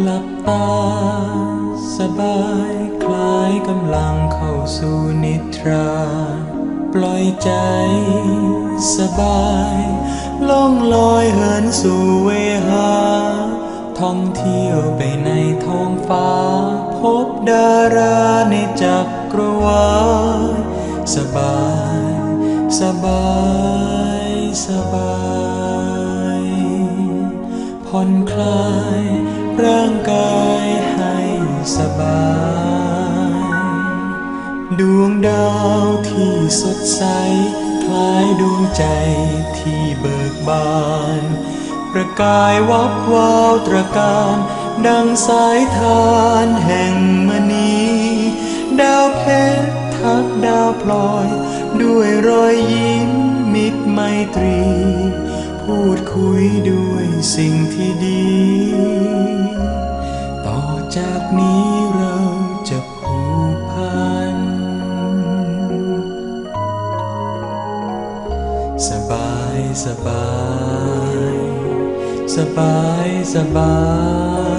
หลับตา สบายคลายกำลังเข้าสู่นิทรา ปล่อยใจ สบายล่องลอยเหินสู่เวหา ท่องเที่ยวไปในท้องฟ้า พบดาราในจักรวาลสบาย สบาย สบาย ผ่อนคลาย ร่างกายให้สบาย ดวงดาวที่สดใส คล้ายดวงใจที่เบิกบาน ประกายวับวาวตระการ ดังสายทานแห่งมณีดาวเพชรทักดาวพลอย ด้วยรอยยิ้มมิตรไมตรี พูดคุยด้วยสิ่งที่ดี จากนี้เราจะผูกพัน สบายสบาย สบายสบาย